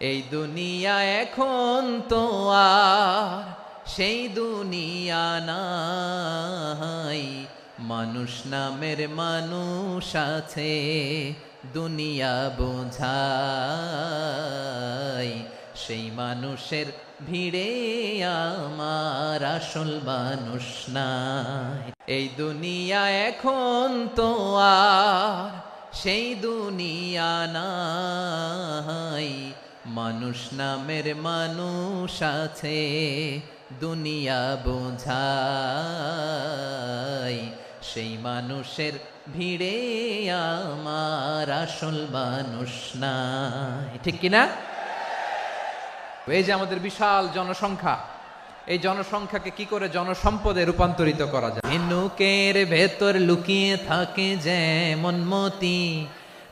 এই দুনিয়া এখন তো আর সেই দুনিয়া নাই। মানুষ নামের মানুষ আছে, দুনিয়া বোঝাই। সেই মানুষের ভিড়ে আমার আসল মানুষ নাই। এই দুনিয়া এখন তো আর সেই দুনিয়া নাই। মানুষ নামের মানুষ আছে, দুনিয়া বোঝাই। সেই মানুষের ভিড়ে আমার আসল মানুষ নাই। ঠিক কিনা এই যে আমাদের বিশাল জনসংখ্যা, এই জনসংখ্যাকে কি করে জনসম্পদে রূপান্তরিত করা যায়? ঝিনুকের ভেতর লুকিয়ে থাকে যেমন মতি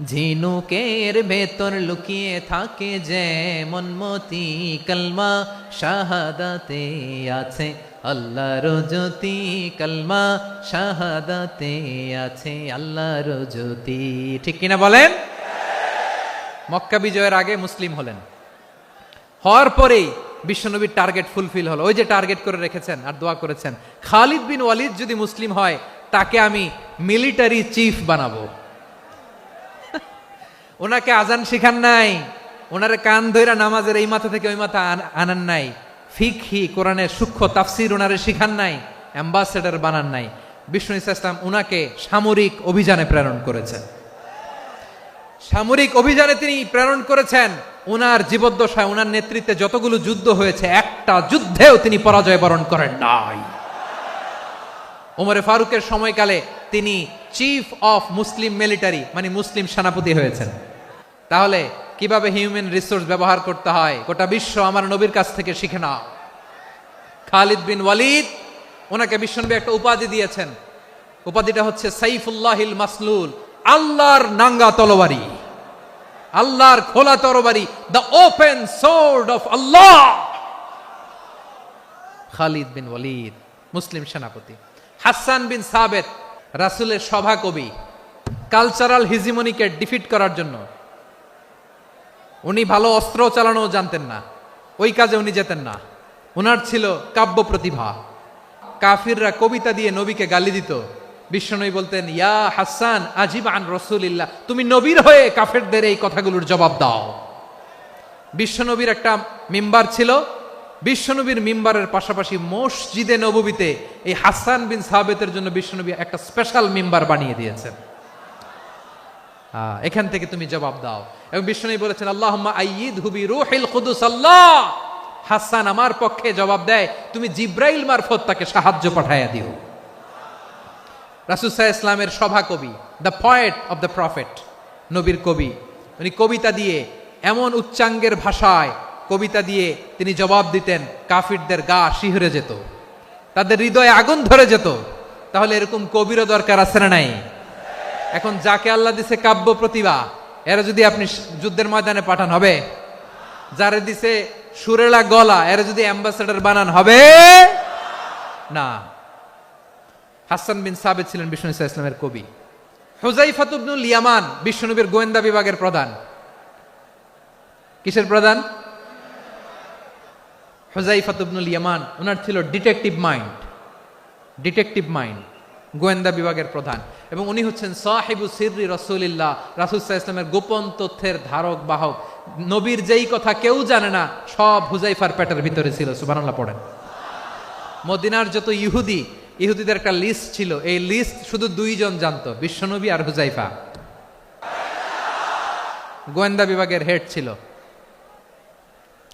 ঝিনুকের ভেতর লুকিয়ে থাকে যে মনমতি কলমা, শাহাদাতে আছে। আল্লাহর জ্যোতি কলমা, শাহাদাতে আছে। আল্লাহর জ্যোতি, ঠিক কিনা বলেন? মক্কা বিজয়ের আগে মুসলিম হলেন। হওয়ার পরেই বিশ্বনবীর টার্গেট ফুলফিল হলো। ওই যে টার্গেট করে রেখেছেন আর দোয়া করেছেন, খালিদ বিন ওয়ালিদ যদি মুসলিম হয়, তাকে আমি মিলিটারি চিফ বানাবো। ওনাকে আজান শিখান নাই। ওনার কান ধইরা নামাজের এই মাথা থেকে ওই মাথা আন- আনান নাই। ফিকহি, কোরআনের সূক্ষ্ম তাফসির ওনারে শিখান নাই, অ্যাম্বাসেডার বানান নাই। বিষ্ণু ইসলাম উনাকে সামরিক অভিযানে প্রেরণ করেছেন। সামরিক অভিযানে তিনি প্রেরণ করেছেন। ওনার জীবদ্দশায় ওনার নেতৃত্বে যতগুলো যুদ্ধ হয়েছে, একটা যুদ্ধেও তিনি পরাজয় বরণ করেন নাই। ওমরে ফারুকের সময়কালে তিনি চিফ অফ মুসলিম মিলিটারি মানে মুসলিম সেনাপতি হয়েছেন। তাহলে কীভাবে হিউম্যান রিসোর্স ব্যবহার করতে হয়? গোটা বিশ্ব আমার নবীর কাছ থেকে শিখে নাও। খালিদ বিন ওয়ালিদ, ওনাকে বিশ্বনবী একটা উপাধি দিয়েছেন। উপাধিটা হচ্ছে সাইফুল্লাহিল মাসলুল, আল্লাহর নাঙ্গা তলবারি আল্লাহর খোলা তরবারি the open sword of Allah Khalid bin Walid, মুসলিম সেনাপতি। হাসান বিন সাবেত রাসুলের সভা কবি কালচারাল হিজিমনিকে ডিফিট করার জন্য। উনি ভালো অস্ত্র চালানো জানতেন না, ওই কাজে উনি যেতেন না। ওনার ছিল কাব্য প্রতিভা। কাফিররা কবিতা দিয়ে নবীকে গালি দিত। বিশ্বনবী বলতেন, ইয়া হাসান আজিব আন রসুলিল্লাহ, তুমি নবীর হয়ে কাফেরদের এই কথাগুলোর জবাব দাও। বিশ্বনবীর একটা মেম্বার ছিল বিশ্বনবীর মিম্বারের পাশাপাশি মসজিদে নববীতে এই হাসান বিন সাহাবেতের জন্য বিশ্বনবী একটা স্পেশাল মিম্বার বানিয়ে দিয়েছেন। এখান থেকে তুমি জবাব দাও। এবং বিশ্বনবী বলেছেন আল্লাহ আইয়িদ হুবি রুহিল আল্লাহ! হাসান আমার পক্ষে জবাব দেয়, তুমি জিব্রাইল মারফত তাকে সাহায্য পাঠাইয়া দিও। রাসুসাহ ইসলামের সভা কবি, the poet of the prophet, নবীর কবি। উনি কবিতা দিয়ে এমন উচ্চাঙ্গের ভাষায় কবিতা দিয়ে তিনি জবাব দিতেন, কাফিরদের গা শিহরে যেত, তাদের হৃদয়ে আগুন ধরে যেত, তাহলে এরকম কবিরও দরকার আছে না নাই? এখন যাকে আল্লাহ দিছে কাব্য প্রতিভা, এরা যদি আপনি যুদ্ধের ময়দানে পাঠান হবে, যারে দিছে সুরেলা গলা, এরা যদি অ্যাম্বাসেডার বানান হবে, না। হাসান বিন সাবেদ ছিলেন বিষ্ণু ইসা ইসলামের কবি। হুজাইফাতুবনুল ইয়ামান বিশ্বনবীর গোয়েন্দা বিভাগের প্রধান। কিসের প্রধান? হুজাইফাতুবনুল ইয়ামান ওনার ছিল ডিটেকটিভ মাইন্ড ডিটেকটিভ মাইন্ড, গোয়েন্দা বিভাগের প্রধান। এবং উনি হচ্ছেন সাহেবু সিররি রসুলিল্লাহ রাসুসাহ ইসলামের গোপন তথ্যের ধারক, বাহক। নবীর যেই কথা কেউ জানে না, সব হুজাইফার পেটের ভিতরে ছিল সুবানাল্লাহ পড়েন। মদিনার যত ইহুদি, ইহুদিদের একটা লিস্ট ছিল, এই লিস্ট শুধু দুইজন জানতো, বিশ্বনবী আর হুজাইফা গোয়েন্দা বিভাগের হেড ছিল।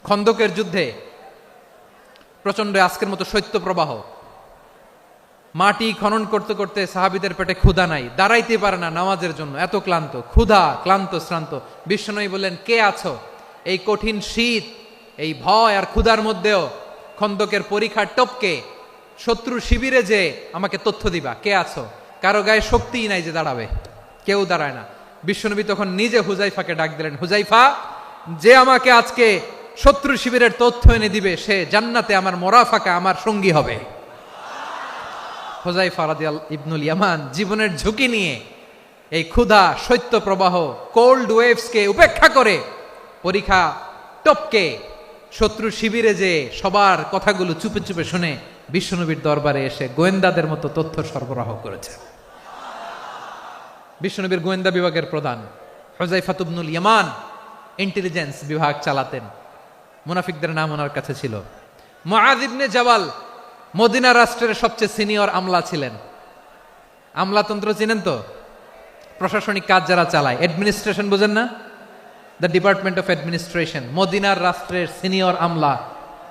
খন্দকের যুদ্ধে প্রচণ্ড আজকের মতো শৈত্য প্রবাহ। মাটি খনন করতে করতে সাহাবিদের পেটে ক্ষুধা নাই, দাঁড়াইতে পারে না নামাজের জন্য, এত ক্লান্ত, ক্ষুধা, ক্লান্ত, শ্রান্ত। বিশ্বনবী বললেন, কে আছো? এই কঠিন শীত, এই ভয় আর ক্ষুধার মধ্যেও খন্দকের পরীক্ষার টপকে, শত্রু শিবিরে যে আমাকে তথ্য দিবা, কে আছো? কারও গায়ে শক্তিই নাই যে দাঁড়াবে, কেউ দাঁড়ায় না। বিশ্বনবী তখন নিজে হুজাইফাকে ডাক দিলেন, হুজাইফা, যে আমাকে আজকে শত্রু শিবিরের তথ্য এনে দিবে, সে জান্নাতে আমার মোরাফাকা আমার সঙ্গী হবে। হোজাই রাদিয়াল, ইবনুল ইয়ামান, জীবনের ঝুঁকি নিয়ে এই ক্ষুধা শৈত্য প্রবাহ কোল্ড ওয়েভসকে উপেক্ষা করে পরীক্ষা টপকে শত্রু শিবিরে যে সবার কথাগুলো চুপে চুপে শুনে বিশ্বনবীর দরবারে এসে গোয়েন্দাদের মতো তথ্য সরবরাহ করেছে। বিশ্বনবীর গোয়েন্দা বিভাগের প্রধান হজাইফাতুবনুল ইয়ামান ইন্টেলিজেন্স বিভাগ চালাতেন। মুনাফিকদের নাম ওনার কাছে ছিল। ইবনে জাবাল মদিনা রাষ্ট্রের সবচেয়ে সিনিয়র আমলা ছিলেন। আমলাতন্ত্র চিনেন তো? প্রশাসনিক কাজ যারা চালায়। অ্যাডমিনিস্ট্রেশন বোঝেন না? দ্য ডিপার্টমেন্ট অফ অ্যাডমিনিস্ট্রেশন, মদিনার রাষ্ট্রের সিনিয়র আমলা।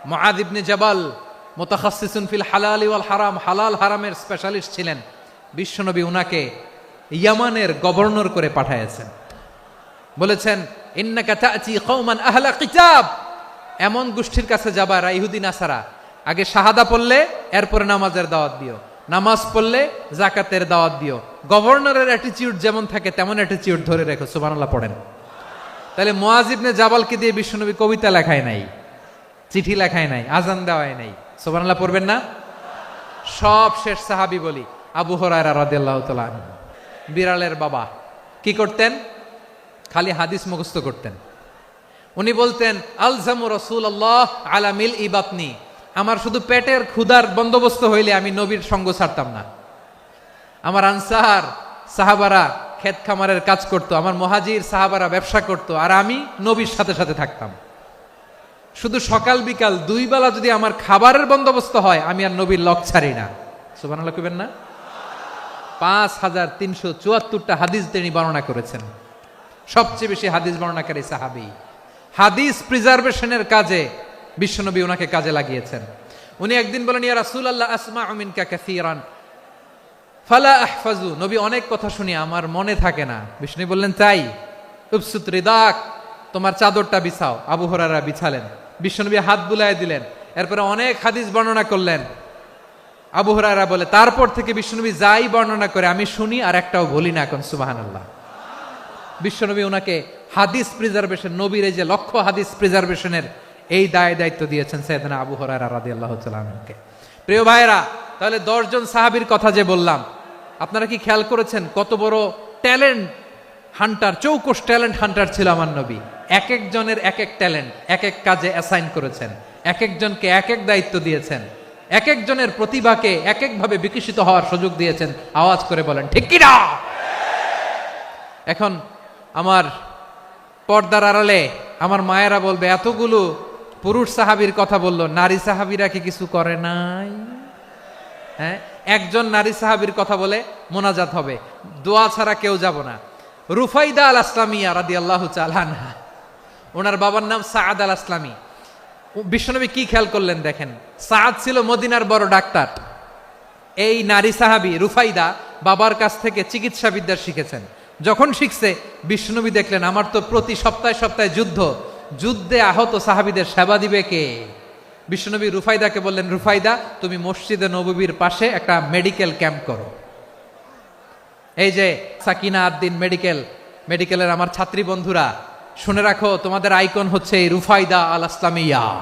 মুআয ইবনে জাবাল মুতাখাসসিসুন ফিল হালাল ওয়াল হারাম, হালাল হারামের স্পেশালিস্ট ছিলেন। বিশ্বনবী উনাকে ইয়ামানের গভর্নর করে পাঠাইছেন বলেছেন, ইন্নাকা তা'তি কওমান আহলা কিতাব। এমন গোষ্ঠীর কাছে যাবা রা ইহুদি নাসারা। আগে শাহাদা পড়লে, এরপরে নামাজের দাওয়াত দিও। নামাজ পড়লে জাকাতের দাওয়াত দিও। গভর্নরের অ্যাটিচিউড যেমন থাকে, তেমন অ্যাটিচিউড ধরে রেখো। সুবহানাল্লাহ, পড়েন। তাহলে মুয়াজিবনে জাবালকে দিয়ে বিশ্বনবী কবিতা লেখায় নাই, চিঠি লেখায় নাই, আজান দেওয়ায় নাই। সুবহানাল্লাহ, পড়বেন না? সব শেষ সাহাবি বলি, আবু হরায়রা। বিড়ালের বাবা। কি করতেন? খালি হাদিস মুখস্থ করতেন। উনি বলতেন, আলজামু রসুল আল্লাহ আলা মিল ইবাতনি আমার শুধু পেটের ক্ষুধার বন্দোবস্ত হইলে আমি নবীর সঙ্গ ছাড়তাম না। আমার আনসার সাহাবারা ক্ষেত খামারের কাজ করত, আমার মহাজির সাহাবারা ব্যবসা করত, আর আমি নবীর সাথে সাথে থাকতাম। শুধু সকাল বিকাল দুই বেলা যদি আমার খাবারের বন্দোবস্ত হয়, আমি আর নবীর লক ছাড়ি না। সুবহানাল্লাহ কইবেন না? পাঁচ হাজার তিনশো চুয়াত্তরটা হাদিস তিনি বর্ণনা করেছেন। সবচেয়ে বেশি হাদিস বর্ণনাকারী সাহাবি। হাদিস প্রিজার্ভেশনের কাজে বিশ্বনবী ওনাকে কাজে লাগিয়েছেন। উনি একদিন বলেন, ইয়া রাসূল আল্লাহ আসমা আমিনকা কাসীরান। ফালা আহফাজু নবী অনেক কথা শুনি আমার মনে থাকে না। বিষ্ণু বললেন, তাই। উপসুত রিদাক, তোমার চাদরটা বিছাও। আবু হরারা বিছালেন। বিশ্বনবী হাত বুলায় দিলেন। এরপরে অনেক হাদিস বর্ণনা করলেন। আবু হরারা বলে, তারপর থেকে বিশ্বনবী যাই বর্ণনা করে, আমি শুনি আর একটাও বলি না এখন সুবাহান আল্লাহ বিশ্বনবী ওনাকে হাদিস প্রিজার্ভেশন নবীর এই যে লক্ষ্য হাদিস প্রিজার্ভেশনের এই দায় দায়িত্ব দিয়েছেন সৈয়দনা আবু হরারা রাদি আল্লাহ আনহুকে। প্রিয় ভাইরা তাহলে দশজন সাহাবীর কথা যে বললাম, আপনারা কি খেয়াল করেছেন কত বড় ট্যালেন্ট হান্টার চৌকস ট্যালেন্ট হান্টার ছিল আমার নবী? এক একজনের এক এক ট্যালেন্ট এক এক কাজে অ্যাসাইন করেছেন, এক একজনকে এক এক দায়িত্ব দিয়েছেন, এক একজনের প্রতিভাকে এক একভাবে বিকশিত হওয়ার সুযোগ দিয়েছেন, আওয়াজ করে বলেন, ঠিক কিনা? এখন আমার পর্দার আড়ালে আমার মায়েরা বলবে, এতগুলো পুরুষ সাহাবীর কথা বলল, নারী সাহাবীরা কি কিছু করে নাই? হ্যাঁ? একজন নারী সাহাবীর কথা বলে মোনাজাত হবে। দোয়া ছাড়া কেউ যাব না। রুফাইদা আল আসলামিয়া রাদি আল্লাহ চালানহা ওনার বাবার নাম সাদ আল আসলামী বিশ্বনবী কি খেয়াল করলেন দেখেন? সাদ ছিল মদিনার বড় ডাক্তার। এই নারী সাহাবি রুফাইদা বাবার কাছ থেকে চিকিৎসাবিদ্যা শিখেছেন। যখন শিখছে, বিষ্ণুনবী দেখলেন, আমার তো প্রতি সপ্তাহে সপ্তাহে যুদ্ধ। যুদ্ধে আহত সাহাবিদের সেবা দিবে কে? বিষ্ণুনবী রুফাইদাকে বললেন, রুফাইদা, তুমি মসজিদে নববীর পাশে একটা মেডিকেল ক্যাম্প করো। এই যে সাকিনা আদ্দিন মেডিকেল, মেডিকেলের আমার ছাত্রী বন্ধুরা, শুনে রাখো, তোমাদের আইকন হচ্ছে রুফাইদা আল আসলামিয়া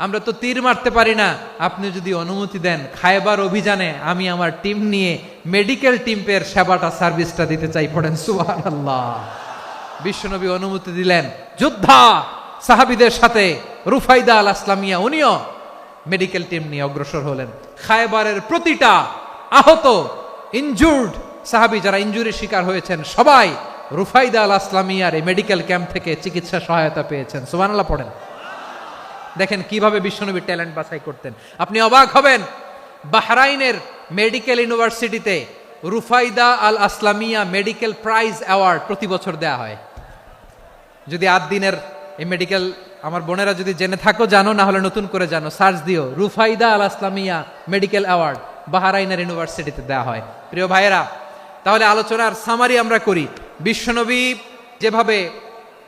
আমরা তো তীর মারতে পারি না। আপনি যদি অনুমতি দেন খায়বার অভিযানে আমি আমার টিম নিয়ে মেডিকেল টিমের সেবাটা, সার্ভিসটা দিতে চাই। পড়েন, সুবহানাল্লাহ। বিশ্বনবী অনুমতি দিলেন। যোদ্ধা সাহাবিদের সাথে রুফাইদা আল আসলামিয়া, উনিও মেডিকেল টিম নিয়ে অগ্রসর হলেন। খায়বারের প্রতিটা আহত ইনজুর্ড সাহাবি যারা ইনজুরির শিকার হয়েছেন, সবাই রুফাইদা আল আসলামিয়ার এই মেডিকেল ক্যাম্প থেকে চিকিৎসা সহায়তা পেয়েছেন। সুবহানাল্লাহ, পড়েন। দেখেন কীভাবে বিশ্বনবী ট্যালেন্ট বাছাই করতেন। আপনি অবাক হবেন, বাহরাইনের মেডিকেল ইউনিভার্সিটিতে Rufaida al Aslamia medical prize award প্রতি বছর দেয়া হয়। যদি আট দিনের এই মেডিকেল, আমার বোনেরা যদি জেনে থাকো, জানো, না হলে নতুন করে জানো, সার্চ দিও, রুফাইদা আল আসলামিয়া মেডিকেল অ্যাওয়ার্ড বাহারাইনের ইউনিভার্সিটিতে দেওয়া হয়। প্রিয় ভাইয়েরা, তাহলে আলোচনার সামারি আমরা করি। বিশ্বনবী যেভাবে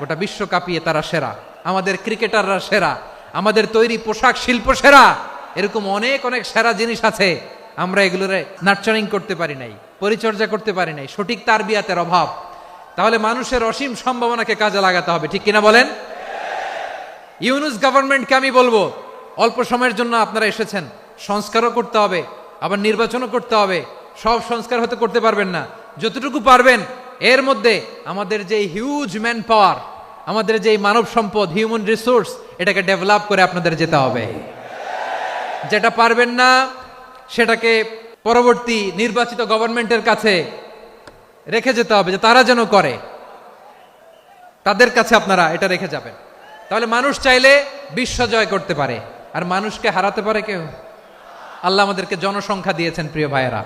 গোটা বিশ্ব কাঁপিয়ে তারা সেরা। আমাদের ক্রিকেটাররা সেরা। আমাদের তৈরি পোশাক শিল্প সেরা। এরকম অনেক অনেক সেরা জিনিস আছে। আমরা এগুলোরে নার্চারিং করতে পারি নাই, পরিচর্যা করতে পারি নাই, সঠিক তারবিয়াতের অভাব। তাহলে মানুষের অসীম সম্ভাবনাকে কাজে লাগাতে হবে, ঠিক কিনা বলেন? ইউনুস গভর্নমেন্টকে আমি বলব, অল্প সময়ের জন্য আপনারা এসেছেন, সংস্কারও করতে হবে, আবার নির্বাচনও করতে হবে। সব সংস্কার হতে করতে পারবেন না। যতটুকু পারবেন, এর মধ্যে আমাদের যে হিউজ ম্যান পাওয়ার আমাদের যে মানব সম্পদ হিউম্যান রিসোর্স এটাকে ডেভেলপ করে আপনাদের যেতে হবে। যেটা পারবেন না, সেটাকে পরবর্তী নির্বাচিত গভর্নমেন্টের কাছে রেখে যেতে হবে যে তারা যেন করে। তাদের কাছে আপনারা এটা রেখে যাবেন। তাহলে মানুষ চাইলে বিশ্ব জয় করতে পারে। আর মানুষকে হারাতে পারে কেউ? আল্লাহ আমাদেরকে জনসংখ্যা দিয়েছেন, প্রিয় ভাইয়েরা।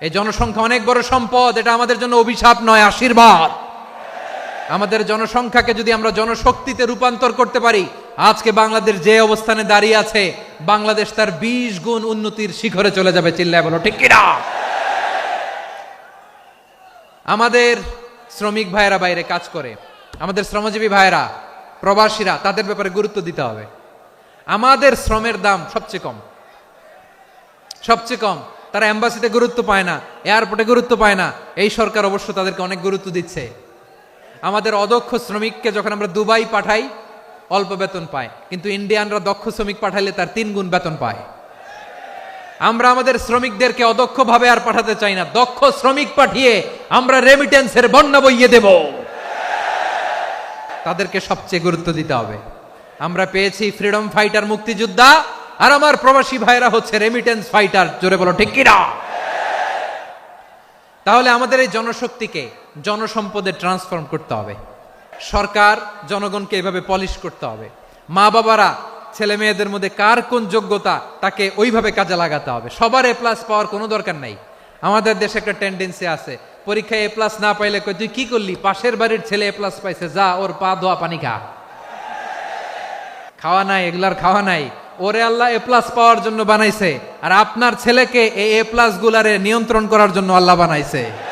এই জনসংখ্যা অনেক বড় সম্পদ, এটা আমাদের জন্য অভিশাপ নয়, আশীর্বাদ। আমাদের জনসংখ্যাকে যদি আমরা জনশক্তিতে রূপান্তর করতে পারি, আজকে বাংলাদেশ যে অবস্থানে দাঁড়িয়ে আছে, বাংলাদেশ তার বিশ গুণ উন্নতির শিখরে চলে যাবে, চিল্লায় বলো, ঠিক কিনা? আমাদের শ্রমিক ভাইয়েরা বাইরে কাজ করে, আমাদের শ্রমজীবী ভাইয়েরা, প্রবাসীরা, তাদের ব্যাপারে গুরুত্ব দিতে হবে। আমাদের শ্রমের দাম সবচেয়ে কম। সবচেয়ে কম। তারা এম্বাসিতে গুরুত্ব পায় না, এয়ারপোর্টে গুরুত্ব পায় না। এই সরকার অবশ্য তাদেরকে অনেক গুরুত্ব দিচ্ছে। আমাদের অদক্ষ শ্রমিককে যখন আমরা দুবাই পাঠাই, অল্প বেতন পায়। কিন্তু ইন্ডিয়ানরা দক্ষ শ্রমিক পাঠাইলে তার তিন গুণ বেতন পায়। আমরা আমাদের শ্রমিকদেরকে অদক্ষভাবে আর পাঠাতে চাই না। দক্ষ শ্রমিক পাঠিয়ে আমরা রেমিটেন্সের বন্যা বইয়ে দেব। তাদেরকে সবচেয়ে গুরুত্ব দিতে হবে। আমরা পেয়েছি ফ্রিডম ফাইটার মুক্তিযোদ্ধা, আর আমার প্রবাসী ভাইরা হচ্ছে রেমিটেন্স ফাইটার জোরে বলো, ঠিক কিনা? তাহলে আমাদের এই জনশক্তিকে জনসম্পদে ট্রান্সফর্ম করতে হবে। সরকার জনগণকে এভাবে পলিশ করতে হবে। মা বাবারা, ছেলে মেয়েদের মধ্যে কার কোন যোগ্যতা, তাকে ওইভাবে কাজে লাগাতে হবে। সবার এ প্লাস পাওয়ার কোনো দরকার নাই। আমাদের দেশে একটা টেন্ডেন্সি আছে। পরীক্ষায় এ প্লাস না পাইলে কই তুই কি করলি? পাশের বাড়ির ছেলে এ প্লাস পাইছে, যা, ওর পা ধোয়া পানি খা। খাওয়া নাই, এগুলার খাওয়া নাই। ওরে আল্লাহ এ প্লাস পাওয়ার জন্য বানাইছে। আর আপনার ছেলেকে এই এ প্লাস গুলারে নিয়ন্ত্রণ করার জন্য আল্লাহ বানাইছে।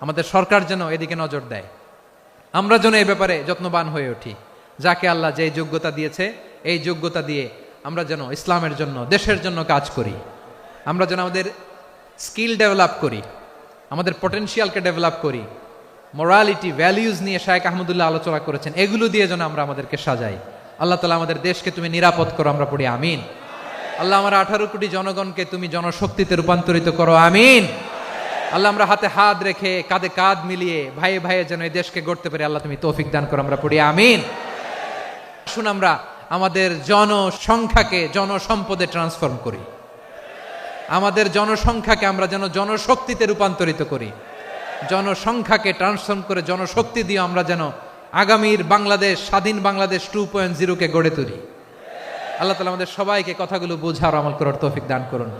আমাদের সরকার যেন এদিকে নজর দেয়। আমরা যেন এই ব্যাপারে যত্নবান হয়ে উঠি। যাকে আল্লাহ যে যোগ্যতা দিয়েছে, এই যোগ্যতা দিয়ে আমরা যেন ইসলামের জন্য, দেশের জন্য কাজ করি। আমরা যেন আমাদের স্কিল ডেভেলপ করি, আমাদের পটেনশিয়ালকে ডেভেলপ করি মোরালিটি ভ্যালিউজ নিয়ে শায়েক আহমদুল্লাহ আলোচনা করেছেন, এগুলো দিয়ে যেন আমরা আমাদেরকে সাজাই। আল্লাহ তালা আমাদের দেশকে তুমি নিরাপদ করো, আমরা পড়ি, আমিন। আল্লাহ আমার আঠারো কোটি জনগণকে তুমি জনশক্তিতে রূপান্তরিত করো, আমিন। আল্লাহ, আমরা হাতে হাত রেখে কাঁধে কাঁধ মিলিয়ে ভাইয়ে ভাইয়ে যেন এই দেশকে গড়তে পারি, আল্লাহ তুমি তৌফিক দান করো, আমরা পড়ি, আমিন। শুন আমরা আমাদের জনসংখ্যাকে জনসম্পদে ট্রান্সফর্ম করি। আমাদের জনসংখ্যাকে আমরা যেন জনশক্তিতে রূপান্তরিত করি। জনসংখ্যাকে ট্রান্সফর্ম করে জনশক্তি দিয়ে আমরা যেন আগামীর বাংলাদেশ, স্বাধীন বাংলাদেশ টু পয়েন্ট জিরোকে গড়ে তুলি। আল্লাহ তালা আমাদের সবাইকে কথাগুলো বোঝার আমল করার তৌফিক দান করুন।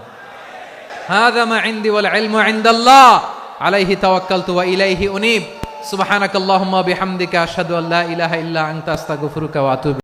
هذا ما عندي والعلم عند الله عليه توكلت وإليه أنيب سبحانك اللهم وبحمدك أشهد أن لا إله إلا أنت أستغفرك وأتوب